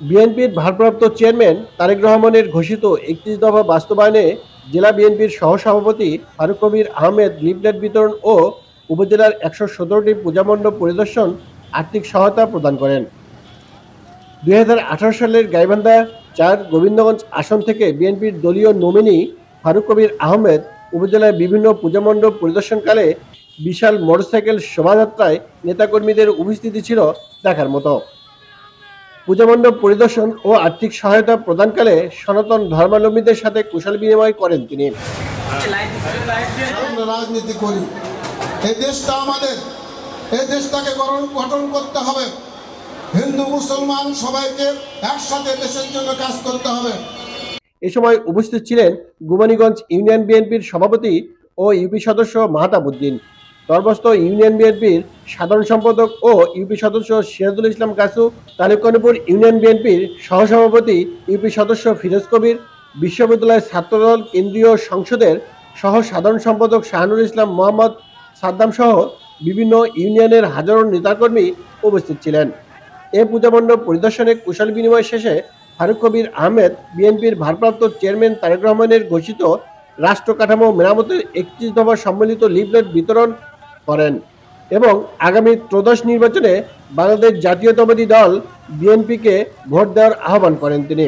বিএনপির ভারপ্রাপ্ত চেয়ারম্যান তারেক রহমানের ঘোষিত একত্রিশ দফা বাস্তবায়নে জেলা বিএনপির সহসভাপতি ফারুক কবির আহমেদ লিফলেট বিতরণ ও উপজেলার একশো সতেরোটি পূজামণ্ডপ পরিদর্শন আর্থিক সহায়তা প্রদান করেন। দু হাজার আঠারো সালের গাইবান্ধা চার গোবিন্দগঞ্জ আসন থেকে বিএনপির দলীয় নমিনি ফারুক কবির আহমেদ উপজেলার বিভিন্ন পূজামণ্ডপ পরিদর্শনকালে বিশাল মোটরসাইকেল শোভাযাত্রায় নেতাকর্মীদের উপস্থিতি ছিল দেখার মতো। পূজামণ্ডপ পরিদর্শন ও আর্থিক সহায়তা প্রদানকালে সনাতন ধর্মাবলম্বীদের সাথে কুশল বিনিময় করেন তিনি। রাজনীতি করি। এই দেশটা আমাদের। এই দেশটাকে গঠন গঠন করতে হবে। হিন্দু মুসলমান সবাইকে একসাথে দেশের জন্য কাজ করতে হবে। এ সময় উপস্থিত ছিলেন গুমানীগঞ্জ ইউনিয়ন বিএনপির সভাপতি ও ইউপি সদস্য মাহতাবুদ্দিন সর্বস্ত ইউনিয়ন বিএনপির সাধারণ সম্পাদক ও ইউপি সদস্য সিরাজুল ইসলাম কাসু তালুকানুপুর ইউনিয়ন বিএনপির সহসভাপতি ইউপি সদস্য ফিরোজ কবির, বিশ্ববিদ্যালয়ের ছাত্রদল কেন্দ্রীয় সংসদের সহ সাধারণ সম্পাদক শাহানুর ইসলাম মোহাম্মদ সাদ্দাম সহ বিভিন্ন ইউনিয়নের হাজারো নেতাকর্মী উপস্থিত ছিলেন। এ পূজামণ্ডপ পরিদর্শনে কুশল বিনিময় শেষে ফারুক কবির আহমেদ, বিএনপির ভারপ্রাপ্ত চেয়ারম্যান তারেক রহমানের ঘোষিত রাষ্ট্র কাঠামো মেরামতের একত্রিশ দফা সম্মিলিত লিফলেট বিতরণ করেন। এবং আগামী ত্রোদশ নির্বাচনে বাংলাদেশ জাতীয়তাবাদী দল বিএনপিকে ভোট দেওয়ার আহ্বান করেন তিনি।